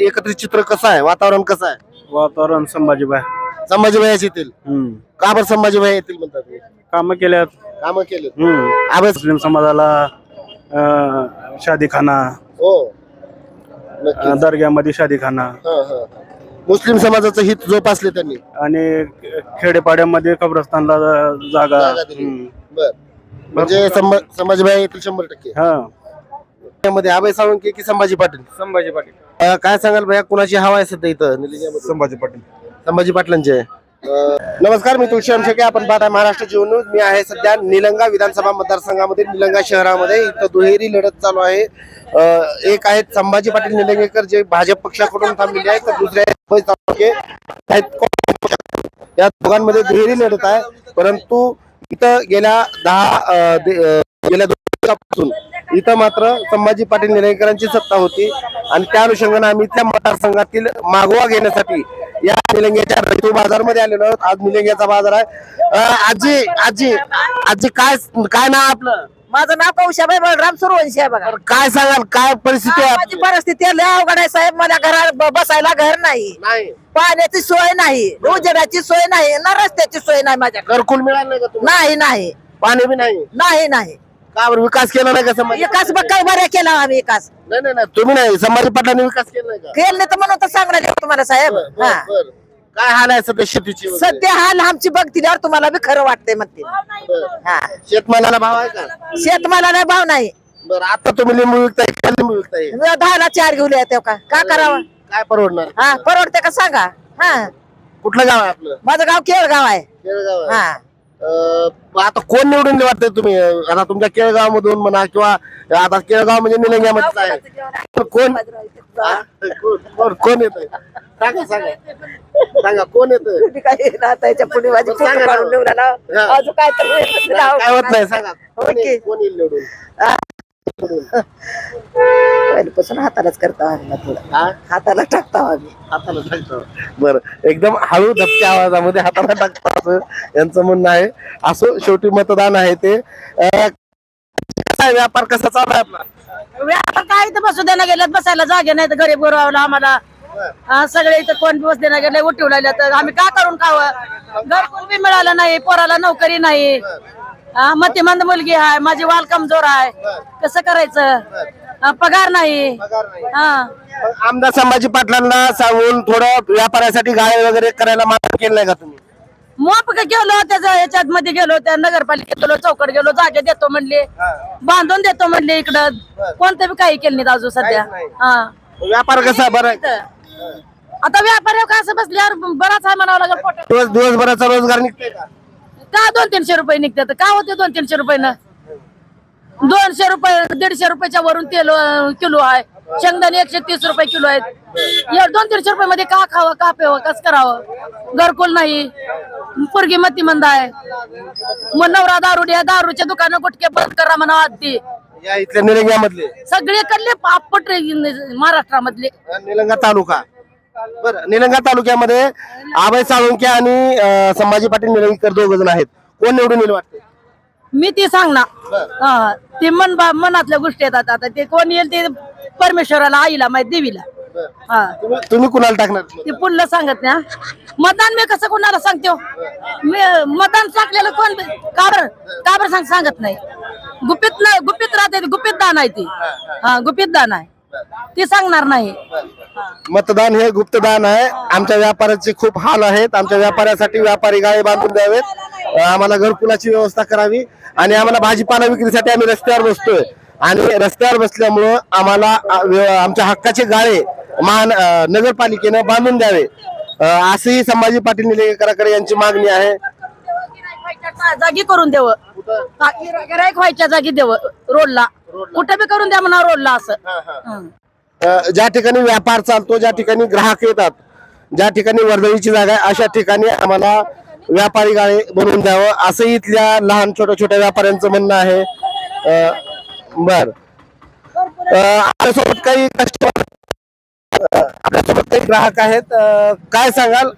एकत्रित चित्र कसं आहे? वातावरण कसं आहे? वातावरण संभाजीबाई. संभाजीभाई येतील? का बरं संभाजीभाई येतील म्हणतात कामं केल्यात. कामं केले हम्म. आवाज मुस्लिम समाजाला अं, शादीखाना. हो. अं. दर्ग्यामध्ये शादीखाना. हा, हा. मुस्लिम समाजाचं हित जोपासले त्यांनी. आणि खेडेपाड्यामध्ये कब्रस्तानला जागा. जागा दिली. हम्म. बर. म्हणजे संभा- संभाजीभाई येतील शंभर टक्के. हा. त्यामध्ये अभय सावंत की संभाजी पाटील? संभाजी पाटील. अं, काय सांगाल भैया कुणाची हवा आहे सध्या इथं? निलंग्यामध्ये? संभाजी पाटील. संभाजी पाटलांचे. अं, नमस्कार मी तुळशी शेके आपण पाहताय महाराष्ट्र जीवन न्यूज. मी आहे सध्या निलंगा विधानसभा मतदारसंघामध्ये निलंगा शहरामध्ये. इथं दुहेरी लढत चालू आहे. अं, एक आहेत संभाजी पाटील निलंगेकर जे भाजप पक्षाकडून थांबलेले आहेत. तर दुसरे आहेत अभय साळुंखे, आहेत काँग्रेस पक्षाकडून. या दोघांमध्ये दुहेरी लढत आहे. परंतु इथं गेल्या दहा अं, दे- अं, गेल्या दोन वर्षापासून इथं मात्र संभाजी पाटील निलंगेकरांची सत्ता होती. आणि त्या अनुषंगाने आम्ही त्या मतदारसंघातील मागोवा घेण्यासाठी या निलंग्याच्या रैतू बाजारमध्ये आलेलो आहोत. आज निलंग्याचा बाजार आहे. आजी आजी आजी काय काय नाव आपलं? माझं नाव कौशाबाई बळराम सुरवंशी आहे बघा. काय सांगाल? काय परिस्थिती आहे? माझी परिस्थिती लय अवघड आहे साहेब. माझ्या घरात बसायला घर नाही. नाही. पाण्याची सोय नाही. उजेडाची सोय नाही. ना रस्त्याची सोय नाही माझ्याकडे. घरकुल मिळालं नाही नाही नाही. पाणी बी नाही? नाही नाही. का बरं विकास केला नाही का संभाजी विकास बघ काय बऱ्या केला आम्ही विकास. नाही नाही नाही तुम्ही नाही संभाजी पाटलांनी विकास केला नाही का? केलं नाही तर म्हणून तर सांगणार आहे तुम्हाला साहेब. बरं, बरं, हा. बरं. काय हाल आहे सध्या शेतीची वगैरे? सध्या हाल आमची बघ दिल्यावर तुम्हाला बी खरं वाटतंय म्हणते. बरं. हा. शेतमालाला भाव आहे का? शेतमालाला भाव नाही. बरं आता तुम्ही लिंबू विकताय का? लिंबू विकताय? दहाला चार घेऊन येते का? का करावं? काय परवडणार? हा परवडते का सांगा? हा. कुठलं गाव आहे आपलं? माझं गाव केळगाव आहे. केळगाव आहे. हा. अं, आता कोण निवडून वाटतंय तुम्ही? आता तुमच्या केळगाव मधून म्हणा किंवा आता केळगाव म्हणजे निलंग्यामध्ये आहे. कोण? हा? कोण- कोण? कोण येत सांगा सांगा. सांगा कोण येत काय नातायच्या पुढे माझी फोटो काढून. अजून काय तर नाव- काय होत नाही सांगा. कोण ओके. येईल- कोण येईल निवडून. पहिल्यापासून हातालाच करतो आम्ही थोडं. हा? हाताला टाकतो आम्ही. हाताला टाकतो. बर एकदम हळू धपक्या आवाजामध्ये हाताला टाकतो असं यांचं म्हणणं आहे. असो शेवटी मतदान आहे ते. अं, कसा आहे व्यापार? कसा चालू आहे आपला? व्यापार काय इथं बसू देणं गेल्यात बसायला जागे नाही तर गरीब गुरवावला आम्हाला. हा, सगळे इथं कोण बस देणं गेले उठवू लागले तर आम्ही काय करून खावं? घरकुल बी मिळालं नाही पोराला नोकरी नाही. मतिमंद मुलगी आहे माझी वाल कमजोर आहे कसं करायचं? पगार नाही. हा. आमदार संभाजी पाटलांना सांगून थोडं व्यापारासाठी गाळे वगैरे करायला मागणी केलं नाही का तुम्ही? मोप गेलो त्याच्या याच्यात मध्ये गेलो त्या नगरपालिकेत गेलो चौकट गेलो जागे देतो म्हणले. बांधून देतो म्हणले इकडं. कोणतं बी काही केलं नाही अजून सध्या. हा. व्यापार कसा? बरं? आता व्यापारी का असं बसल्यावर बराच आहे म्हणावं लागेल दिवसभराचा रोजगार निघते का? का दोन तीनशे रुपये निघतात? का होते दोन तीनशे रुपये ना? दोनशे रुपये दीडशे रुपयाच्या वरून तेल किलो आहे. शेंगदाणे एकशे तीस रुपये किलो आहेत. या दोन तीनशे रुपये मध्ये का खावं का प्यावं कस करावं? घरकुल नाही. पोरगी मती मंद आहे. मग नवरा दारू द्या दारूच्या दुकानं गुटके बंद करा म्हणा आधी या इथल्या निलंग्यामधले. सगळीकडले पापट महाराष्ट्रामधले. निलंगा तालुका. बर निलंगा तालुक्यामध्ये आबाई साळुंके आणि अं, संभाजी पाटील निलंगेकर दोघ जण आहेत. कोण निवडून येईल वाटते मी ती सांगणार. हा ते मन बा- मनातल्या गोष्टी येतात आता. ते कोण येईल ते परमेश्वराला आईला माहिती देवीला. हा. तुम्ही तुम्ही कुणाला टाकणार? ते पुढलं सांगत ना मतदान मी कसं कोणाला सांगतो मी मतदान टाकलेलं कोण का बरं का बरं सांग सांगत नाही. गुपित नाही गुपित राहते गुपित दान आहे ती. हा गुपित दान आहे. ती सांगणार नाही. मतदान हे गुप्तदान आहे. आमच्या व्यापाऱ्याचे खूप हाल आहेत. आमच्या व्यापाऱ्यासाठी व्यापारी गाळे बांधून द्यावेत. आम्हाला घरकुलाची व्यवस्था करावी आणि आम्हाला भाजीपाला विक्रीसाठी आम्ही रस्त्यावर बसतोय. आणि रस्त्यावर बसल्यामुळं आम्हाला आमच्या हक्काचे गाळे महान नगरपालिकेनं बांधून द्यावे. असंही संभाजी पाटील निलंगेकरांकडे यांची मागणी आहे. जागी करून देव. गिरायक व्हायच्या जागी देव. रोडला. कुठे बी करून द्या म्हणा रोडला असं. ज्या ठिकाणी व्यापार चालतो ज्या ठिकाणी ग्राहक येतात ज्या ठिकाणी वर्दळीची जागा आहे अशा ठिकाणी आम्हाला व्यापारी गाळे बनवून द्यावं. असं इथल्या लहान छोट्या छोट्या व्यापाऱ्यांचं म्हणणं आहे. बर. आपल्यासोबत काही कस्टमर आपल्यासोबत काही ग्राहक आहेत. काय सांगाल?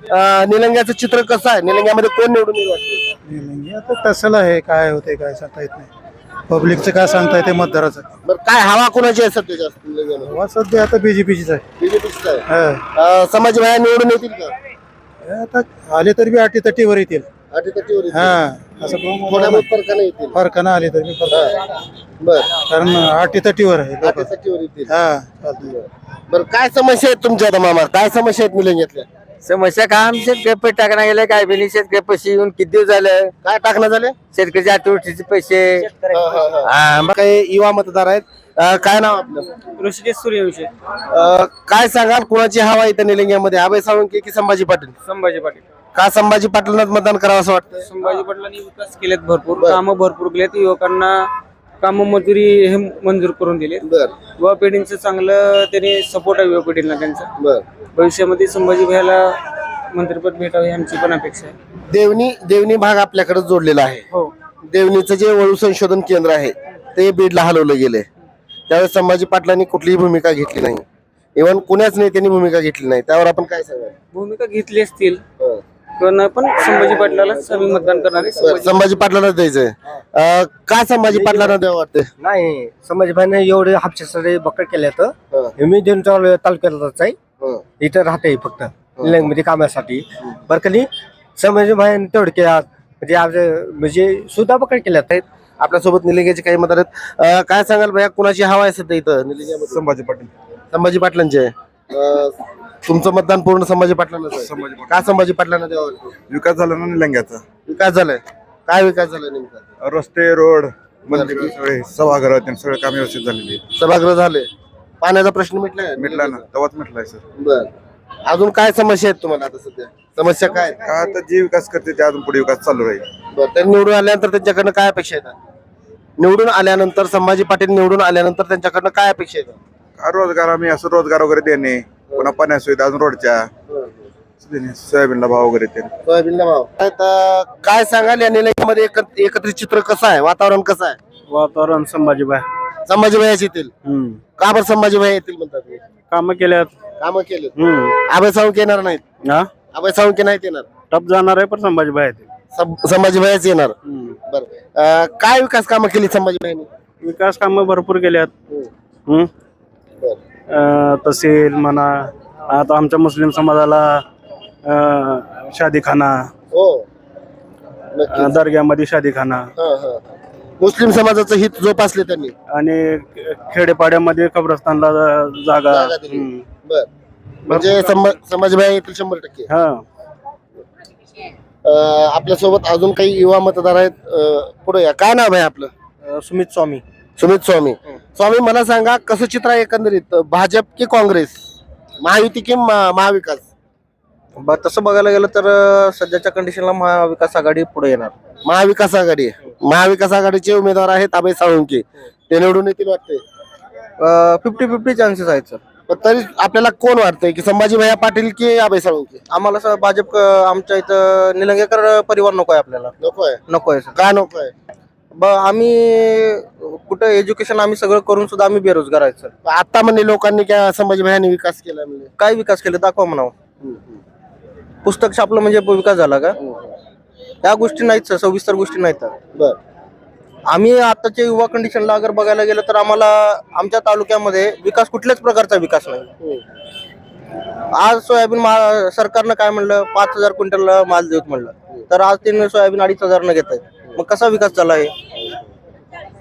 निलंग्याचं चित्र कसं आहे? निलंग्यामध्ये कोण निवडून येईल? वाटतं? नाही आहे काय होते काय सांगता येत नाही. पब्लिकचं काय सांगता येते मतदाराचं. बरं काय हवा कोणाची आहे सध्या जास्त? हवा सध्या आता बीजेपीचीच आहे. बीजेपीचीच आहे. हा. अं, संभाजी भाया निवडून येतील का? हे आता आले तरी बी अटी तटीवर येतील. अटी तटीवर येतील. हा असं थोड्या बहुत फरकाने येतील. फरकानं आले तरी बी फरक. बर. कारण अटी तटीवर आहे लोकं. तटीवर येतील. हा चालतंय. बरं काय समस्या आहेत तुमच्या आता मामा? काय समस्या आहेत निलंग्यातल्या समस्या का आम शेतकरी टाकणं गेलं? काय बी नाही शेतकरी पैसे येऊन किती दिवस झालं? काय टाकणं झाले? शेतकऱ्याच्या आठवडीचे पैसे. हा, मग काही युवा मतदार आहेत. अं, काय नाव आपलं? ऋषिकेश सूर्यवंशी अं, काय सांगाल? कुणाची हवा इथं निलंग्यामध्ये? अभय सावंत की संभाजी पाटील? संभाजी पाटील. का संभाजी पाटलांनाच मतदान करावं असं वाटतं? संभाजी पाटलांनी विकास केलेत भरपूर. कामं भरपूर केलेत. युवकांना काम मजुरी हे मंजूर करून दिले. बर. युवा पिढींचं चांगलं त्यांनी सपोर्ट आहे युवा पिढीला त्यांचा. बर. भविष्यामध्ये संभाजी भैयाला मंत्रिपद भेटावं ही आमची पण अपेक्षा आहे. देवणी देवणी भाग आपल्याकडे जोडलेला आहे. हो. देवणीचं जे वळू संशोधन केंद्र आहे ते बीडला हलवलं गेले त्यावेळेस संभाजी पाटलांनी कुठलीही भूमिका घेतली नाही. इव्हन कुण्याच नेत्यांनी भूमिका घेतली नाही. त्यावर आपण काय सांगाल? भूमिका घेतली असतील. पण पण संभाजी पाटलालाच आम्ही मतदान करणारे बरं, संभाजी पाटलांना द्यायचंय. अं, का संभाजी पाटलांना द्यावं वाटतं नाही संभाजीभाईने एवढे हापशे बकड केले तर हं, मी देऊन तालुक्यातच आहे. इथं राहते फक्त मध्ये कामासाठी. बरं का नाही? संभाजीभाईने तेवढे केल्या म्हणजे आपले म्हणजे सुद्धा बकड केल्यात आहेत. आपल्यासोबत निलिंग्याचे काही मदत आहेत. अं, काय सांगाल भैया कुणाची हवा आहे सध्या इथं? निलिंग्यामध्ये. संभाजी पाटील. संभाजी पाटलांचे आहे. अं, तुमचं मतदान पूर्ण संभाजी पाटलांनाच आहे. का संभाजी पाटलांना द्यावं? वाटतं विकास झाला ना निलंग्याचा. विकास झालाय. काय विकास झालाय नेमका? रस्ते रोड मंदिर सगळे सभागृह ते सगळे काम व्यवस्थित झालेली आहेत. सभागृह झाले. पाण्याचा प्रश्न मिटलाय? मिटला ना. तेव्हाच मिटलाय सर. बर. अजून काय समस्या आहेत तुम्हाला आता सध्या? समस्या काय? आहेत? का आता जे विकास करते ते अजून पुढे विकास चालू राहील. बर. तर निवडून आल्यानंतर त्यांच्याकडनं काय अपेक्षा येतात निवडून आल्यानंतर संभाजी पाटील निवडून आल्यानंतर त्यांच्याकडनं काय अपेक्षा येतात का रोजगार आम्ही असं रोजगार वगैरे देणे पुन्हा पाण्या सुविधा अजून रोडच्या. सोयाबीनला भाव वगैरे ते. सोयाबीनला भाव. काय तर काय सांगाल या निलंग्यामध्ये एकत्र एकत्रित चित्र कसं आहे? वातावरण कसं आहे? वातावरण संभाजीबाई. संभाजी भाई येतील. का बरं संभाजी भाई येतील म्हणतात? काम केल्यात. कामं केले हम्म. अभय सावंत येणार नाहीत? हा? अभय सावंत नाहीत येणार? टप जाणार आहे पण संभाजीबाई आहेत. सं- संभाजी भाईच येणार. बर. काय विकास कामं केली संभाजी भाईने विकास कामं भरपूर केल्यात. हम्म. तहसील म्हणा आता आमच्या मुस्लिम समाजाला शादीखाना हो. नक्की दर्ग्यामध्ये शादीखाना. हा, हा. मुस्लिम समाजाचं हित जोपासले त्यांनी. आणि खेडेपाड्यामध्ये कब्रस्तानला जागा. जागा दिली. हम्म. बर. म्हणजे भाई येतील शंभर टक्के. हा. आपल्यासोबत अजून काही युवा मतदार आहेत अं, पुढे या. काय नाव आहे आपलं? सुमित स्वामी. सुमित स्वामी. स्वामी मला सांगा कसं चित्र आहे एकंदरीत? भाजप की काँग्रेस? महायुती की महा- महाविकास? ब- तसं बघायला गेलं तर अं, सध्याच्या कंडिशनला महाविकास आघाडी पुढे येणार. महाविकास आघाडी. महाविकास आघाडीचे उमेदवार आहेत अभय साळुंके ते निवडून येतील वाटते फिफ्टी फिफ्टी चान्सेस आहेत सर पण तरी आपल्याला कोण वाटतंय? की संभाजी भैया पाटील की अभय साळुंके आम्हाला सर भाजप अं, आमच्या इथं निलंगेकर परिवार नको आहे आपल्याला. नको आहे नको आहे सर का नको आहे ब आम्ही कुठं एज्युकेशन आम्ही सगळं करून सुद्धा आम्ही बेरोजगार आहेत सर आता म्हणले लोकांनी क्या संभाजी भैयाने विकास केला म्हणजे काय विकास केले दाखवा म्हणावं. पुस्तक छापलं म्हणजे विकास झाला का? त्या गोष्टी नाहीत सर सविस्तर गोष्टी नाहीत. बर. आम्ही आताच्या युवा कंडिशनला अगर बघायला गेलं तर आम्हाला आमच्या तालुक्यामध्ये विकास कुठल्याच प्रकारचा विकास नाही. आज सोयाबीन सरकारनं काय म्हणलं? पाच हजार क्विंटल माल देत म्हणलं. तर आज त्यांनी सोयाबीन अडीच हजारनं घेत आहे मग कसा विकास झाला आहे?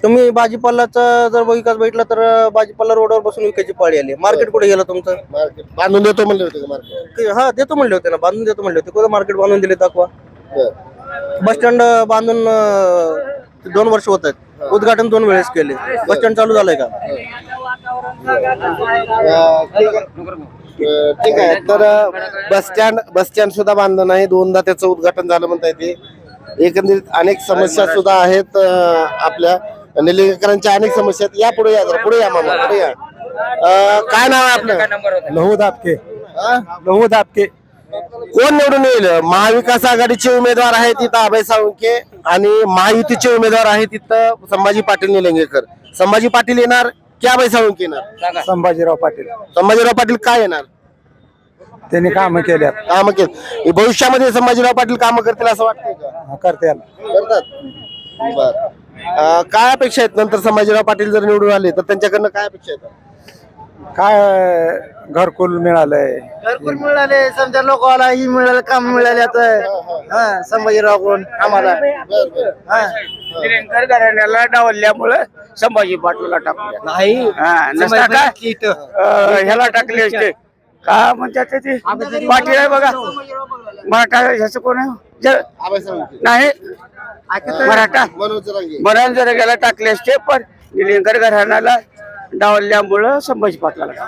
तुम्ही भाजीपाल्याचा जर विकास भेटला तर भाजीपाला रोडवर बसून विकायची पाळी आली. मार्केट कुठे गेलं तुमचं? मार्केट बांधून देतो म्हणले होते का मार्केट की- हा देतो म्हणले होते ना बांधून देतो म्हणले होते. कुठं मार्केट बांधून दिले दाखवा. बर. बस स्टँड बांधून अं, दोन वर्ष होत आहेत. उद्घाटन दोन वेळेस केले. बस स्टँड चालू झालंय का? अं, ठीक आहे. अं, ठीक आहे. तर बस स्टँड बस स्टँड सुद्धा बांधलं नाही. दोनदा त्याचं उद्घाटन झालं म्हणता येते एकंदरीत अनेक समस्या सुद्धा आहेत आपल्या निलंगेकरांच्या अनेक समस्या आहेत. या पुढे या जरा पुढे या मामा पुढे या. अं, काय नाव आहे आपलं? लहू दापके? लहू दापके कोण निवडून येईल? महाविकास आघाडीचे उमेदवार आहेत तिथं अभय साळुंके आणि महायुतीचे उमेदवार आहेत तिथं संभाजी पाटील निलंगेकर. संभाजी पाटील येणार की अभय साळुंके येणार? संभाजीराव पाटील. संभाजीराव पाटील काय येणार? त्यांनी काम केल्यात. काम केलं. भविष्यामध्ये संभाजीराव पाटील काम करतील असं वाटतंय का? करतात करतात? बर. अं, काय अपेक्षा आहेत? नंतर संभाजीराव पाटील जर निवडून आले तर त्यांच्याकडनं काय अपेक्षा आहेत? काय घरकुल मिळालंय. घरकुल मिळाले समजा लोकांना ही मिळालं काम मिळाले आता. संभाजीराव कोण आम्हाला. निरंकर घराण्याला डावलल्यामुळं संभाजी पाटलाला टाकले नाही. हा, नसता का? अं, ह्याला टाकले असते. का म्हणतात ते पाटील आहे बघा. मराठा ह्याचं कोण आहे. नाही? मराठा. मनोज जर गेला टाकले असते पण निलंगर घराण्याला डावलल्यामुळं संभाजी पाटलाला.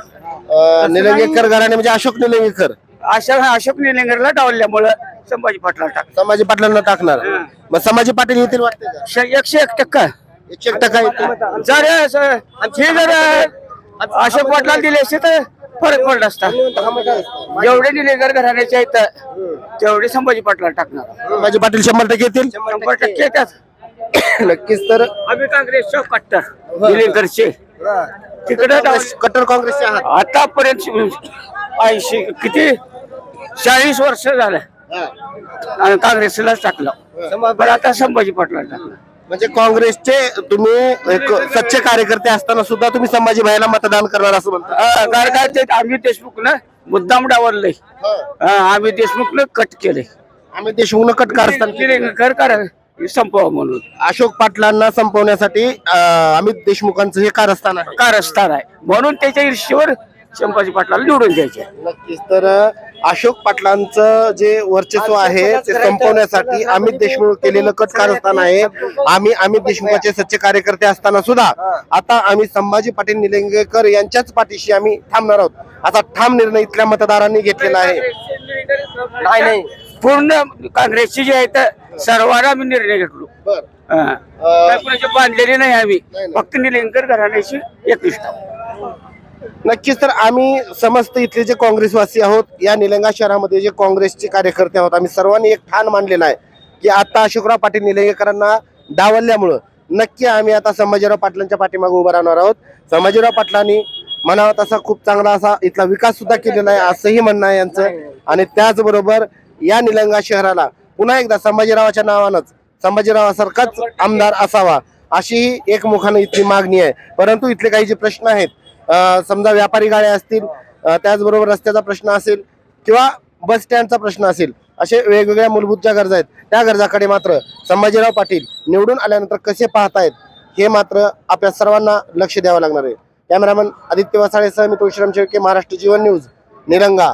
अं, निलंगेकर घराणे म्हणजे अशोक निलंगेकर. अशा अशोक निलंगरला डावलल्यामुळं संभाजी पाटलाला टाकलं. संभाजी पाटलांना टाकणार. मग संभाजी पाटील येतील वाटते एकशे एक टक्का. एकशे एक टक्का जर असं- हे जर अशोक पाटला दिले असते तर फरक पडला असता. जेवढे निलेकर घराण्याचे आहेत तेवढे संभाजी पाटला टाकणार. संभाजी पाटील शंभर टक्के येतील? शंभर टक्के. येतात. नक्कीच तर. आम्ही काँग्रेसच्या कट्टर निलेकरचे तिकडे काँग्रेस- कट्टर काँग्रेसचे आहात. आतापर्यंत ऐंशी किती? चाळीस वर्ष झालं. आणि काँग्रेसलाच टाकलं. पण आता संभाजी पाटला टाकलं. म्हणजे काँग्रेसचे तुम्ही एक सच्चे कार्यकर्ते असताना सुद्धा तुम्ही संभाजी भाईला मतदान करणार असं म्हणता. हा, कारण काय ते आम्ही देशमुखनं मुद्दाम डावललंय हा, आम्ही देशमुखनं कट केले. आम्ही देशमुख कट कारस्थान कर करा संपवा म्हणून. अशोक पाटलांना संपवण्यासाठी अं, अमित देशमुखांचं हे कारस्थान आहे. कारस्थान आहे. म्हणून त्याच्या ईर्षेवर संभाजी पाटलाला निवडून द्यायचे. नक्कीच. तर अशोक पाटलांचं जे वर्चस्व आहे ते संपवण्यासाठी अमित देशमुख केलेलं कट कारस्थान आहे. आम्ही अमित देशमुखाचे सच्चे कार्यकर्ते असताना सुद्धा आता आम्ही संभाजी पाटील निलंगेकर यांच्याच पाठीशी आम्ही थांबणार आहोत. असा ठाम निर्णय इथल्या मतदारांनी घेतलेला आहे. नाही नाही. पूर्ण काँग्रेसची जे आहेत सर्वांना आम्ही निर्णय घेतलो. बर. हा. काय कुणाचे बांधलेले नाही आम्ही. फक्त निलंगर घराण्याशी एकनिष्ठ आहोत. नक्कीच तर आम्ही समस्त इथले जे काँग्रेसवासी आहोत या निलंगा शहरामध्ये जे काँग्रेसचे कार्यकर्ते आहोत आम्ही सर्वांनी एक ठाण मांडलेला आहे की आता अशोकराव पाटील निलंगेकरांना डावलल्यामुळं नक्की आम्ही आता संभाजीराव पाटलांच्या पाठीमागे उभं राहणार आहोत. संभाजीराव पाटलांनी म्हणावा तसा खूप चांगला असा इथला विकास सुद्धा केलेला आहे असंही म्हणणं आहे यांचं. आणि त्याचबरोबर या निलंगा शहराला पुन्हा एकदा संभाजीरावाच्या नावानंच संभाजीरावासारखाच आमदार असावा अशी ही एकमुखानं इथली मागणी आहे. परंतु इथले काही जे प्रश्न आहेत समजा व्यापारी गाड्या असतील त्याचबरोबर रस्त्याचा प्रश्न असेल किंवा बस स्टँडचा प्रश्न असेल असे वेगवेगळ्या मूलभूत ज्या गरजा आहेत त्या गरजाकडे मात्र संभाजीराव पाटील निवडून आल्यानंतर कसे पाहतायत हे मात्र आपल्या सर्वांना लक्ष द्यावं लागणार आहे. कॅमेरामन आदित्य वसाळेसह मी तुळशीराम शेळके महाराष्ट्र जीवन न्यूज निरंगा